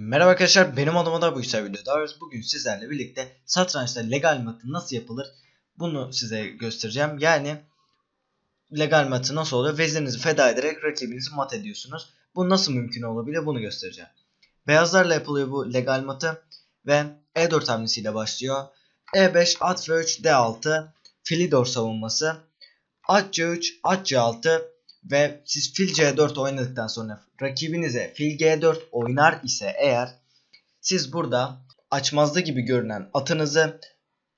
Merhaba arkadaşlar benim adım Adar bu güzel videoda bugün sizlerle birlikte satrançta legal matı nasıl yapılır bunu size göstereceğim. Yani legal matı nasıl oluyor? Vezirinizi feda ederek rakibinizi mat ediyorsunuz. Bu nasıl mümkün olabilir bunu göstereceğim. Beyazlarla yapılıyor bu legal matı ve E4 hamlesiyle başlıyor. E5 at F3 D6 Filidor savunması At C3 At C6 ve siz fil c4 oynadıktan sonra rakibinize fil g4 oynar ise eğer siz burada açmazda gibi görünen atınızı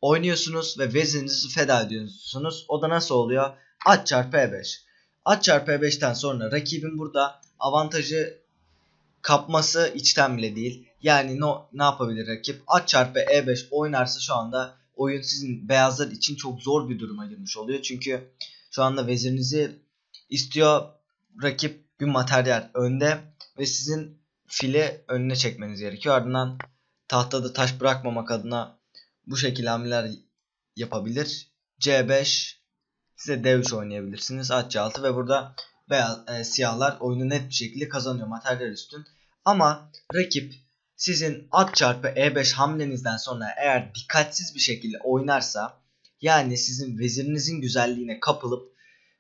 oynuyorsunuz ve vezirinizi feda ediyorsunuz. O da nasıl oluyor? At çarpı e5. At çarpı e5'ten sonra rakibin burada avantajı kapması içten bile değil. Yani no, ne yapabilir rakip? At çarpı e5 oynarsa şu anda oyun sizin beyazlar için çok zor bir duruma girmiş oluyor. Çünkü şu anda vezirinizi istiyor rakip bir materyal önde ve sizin fili önüne çekmeniz gerekiyor. Ardından tahtada taş bırakmamak adına bu şekilde hamleler yapabilir. C5 size D3 oynayabilirsiniz. At C6 ve burada beyaz e, siyahlar oyunu net bir şekilde kazanıyor materyal üstün. Ama rakip sizin at çarpı E5 hamlenizden sonra eğer dikkatsiz bir şekilde oynarsa yani sizin vezirinizin güzelliğine kapılıp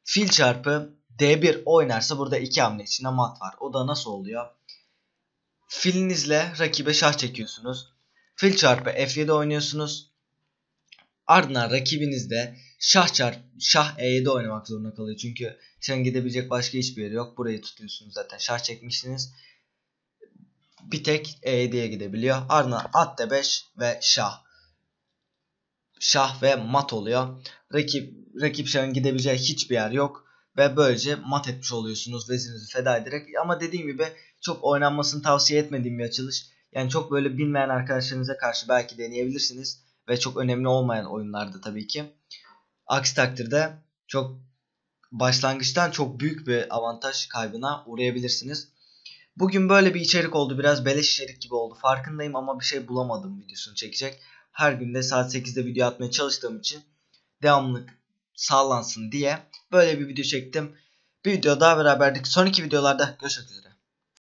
fil çarpı D1 oynarsa burada iki hamle içinde mat var. O da nasıl oluyor? Filinizle rakibe şah çekiyorsunuz. Fil çarpı F7 oynuyorsunuz. Ardından rakibiniz de şah çarp şah E7 oynamak zorunda kalıyor. Çünkü şahın gidebilecek başka hiçbir yeri yok. Burayı tutuyorsunuz zaten. Şah çekmişsiniz. Bir tek E7'ye gidebiliyor. Ardından at D5 ve şah. Şah ve mat oluyor. Rakip rakip şahın gidebileceği hiçbir yer yok ve böylece mat etmiş oluyorsunuz vezirinizi feda ederek. Ama dediğim gibi çok oynanmasını tavsiye etmediğim bir açılış. Yani çok böyle bilmeyen arkadaşlarınıza karşı belki deneyebilirsiniz ve çok önemli olmayan oyunlarda tabii ki. Aksi takdirde çok başlangıçtan çok büyük bir avantaj kaybına uğrayabilirsiniz. Bugün böyle bir içerik oldu. Biraz beleş içerik gibi oldu. Farkındayım ama bir şey bulamadım videosunu çekecek. Her günde saat 8'de video atmaya çalıştığım için devamlılık sağlansın diye böyle bir video çektim. Bir video daha beraberdik. Sonraki videolarda görüşmek üzere.